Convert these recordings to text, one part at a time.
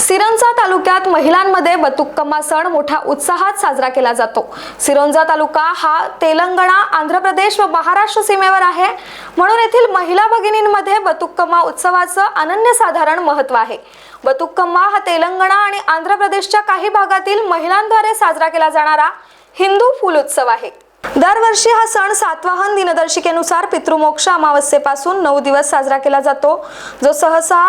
सिरंजा तालुक्यात महिलांमध्ये बतुक्कम्मा सण मोठ्या उत्साहात साजरा केला जातो. सिरोंजा तालुका हा तेलंगणा आंध्र प्रदेश व महाराष्ट्र सीमेवर आहे. म्हणून येथील महिला भगिनींमध्ये बतुक्कम्मा उत्सवाचं अनन्यसाधारण महत्त्व आहे. बतुक्कम्मा हा तेलंगणा आणि आंध्र प्रदेशच्या काही भागातील महिलांद्वारे साजरा केला जाणारा हिंदू फुल उत्सव आहे. दरवर्षी हा सण सातवाहन दिनदर्शिकेनुसार पितृमोक्ष अमावस्येपासून नऊ दिवस साजरा केला जातो. जो सहसा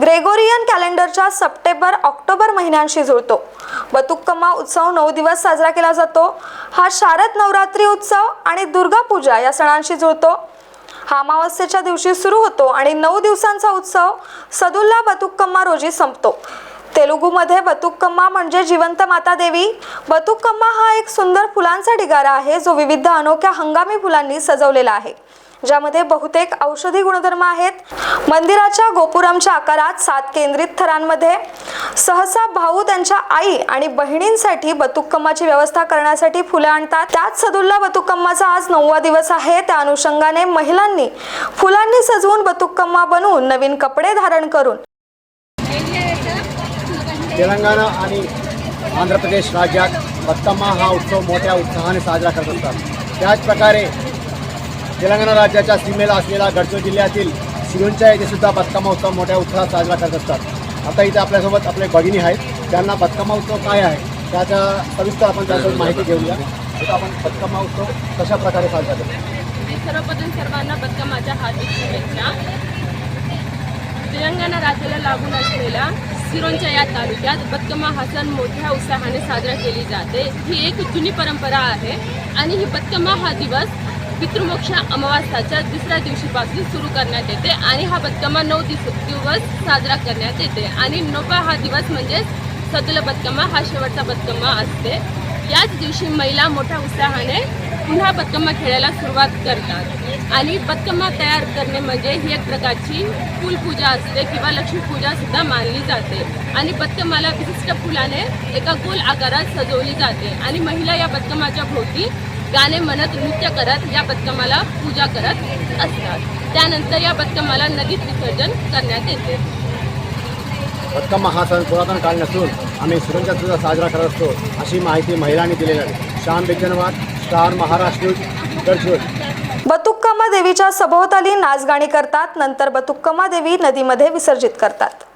ग्रेगोरियन कॅलेंडरच्या सप्टेंबर ऑक्टोबर महिन्यांशी जुळतो. बतुक्कम्मा उत्सव नऊ दिवस साजरा केला जातो. हा शारद नवरात्री उत्सव आणि दुर्गा पूजा या सणांशी जुळतो. हा अमावस्येच्या दिवशी सुरू होतो आणि नऊ दिवसांचा उत्सव सदुल्ला बतुक्कम्मा रोजी संपतो. तेलुगूमध्ये बतुक्कम्मा म्हणजे जिवंत माता देवी. बतुक्कम्मा हा एक सुंदर फुलांचा ढिगारा आहे जो विविध अनोख्या हंगामी फुलांनी सजवलेला आहे. ज्यामध्ये बहुतेक औषधी गुणधर्म आहेत. मंदिराच्या गोपुरमच्या आकारात सात केंद्रित थरांमध्ये. सहसा भाऊ त्यांच्या आई आणि बहिणींसाठी बतुक्कम्माची व्यवस्था करण्यासाठी फुलं आणतात. त्याच सदुल्ला बतुक्कम्माचा आज नववा दिवस आहे. त्या अनुषंगाने महिलांनी फुलांनी सजवून बतुक्कम्मा बनवून नवीन कपडे धारण करून तेलंगणा आणि आंध्र प्रदेश राज्यात बत्तम्मा हा उत्सव मोठ्या उत्साहाने साजरा करत असतात. त्याचप्रकारे तेलंगणा राज्याच्या सीमेला असलेला गडचिरोली जिल्ह्यातील सिरोंचा येथे सुद्धा बत्तम्मा उत्सव मोठ्या उत्साहात साजरा करत असतात. आता इथे आपल्यासोबत आपले भगिनी आहेत. त्यांना बत्तम्मा उत्सव काय आहे? त्याच्या सविस्तर आपण त्यासोबत माहिती घेऊया. तर आपण बत्तम्मा उत्सव कशा प्रकारे साजरा करतो? सर्वप्रथम सर्वांना बदकामाच्या हार्दिक शुभेच्छा. तेलंगणा राज्याला लागून असलेल्या सिरोंच्या या तालुक्यात बदकमा हा सण मोठ्या उत्साहाने साजरा केली जाते. ही एक जुनी परंपरा आहे आणि ही बदकमा हा दिवस पितृमोक्ष अमावास्याच्या दुसऱ्या दिवशीपासून सुरू करण्यात येते आणि हा बदकमा नऊ दिवस दिवस साजरा करण्यात येते. आणि नोबा हा दिवस म्हणजे सदल बदकमा हा शेवटचा बदकमा असते. याच दिवशी महिला मोठ्या उत्साहाने पुन्हा बदकम्मा खेळायला सुरुवात करतात. आणि बदकम्मा तयार करणे म्हणजे ही एक प्रकारची फुलपूजा असते किंवा लक्ष्मीपूजा सुद्धा मानली जाते. आणि बदकम्माला विशिष्ट फुलाने एका गोल आकारात सजवली जाते. आणि महिला या बदकम्माच्या भोवती गाणे म्हणत नृत्य करत या बदकम्माला पूजा करत असतात. त्यानंतर या बदकम्माला नदीत विसर्जन करण्यात येते. बदकम्मा हा सण पुरातन काळ नसून आम्ही सिरोंचा सुद्धा साजरा करत असतो अशी माहिती महिलांनी दिलेली आहे. श्याम बेचनवाद स्टार महाराष्ट्र न्यूज देवीच्या सभोवताली नाचगाणी करतात नंतर बतुक्कम्मा देवी नदीमध्ये विसर्जित करतात.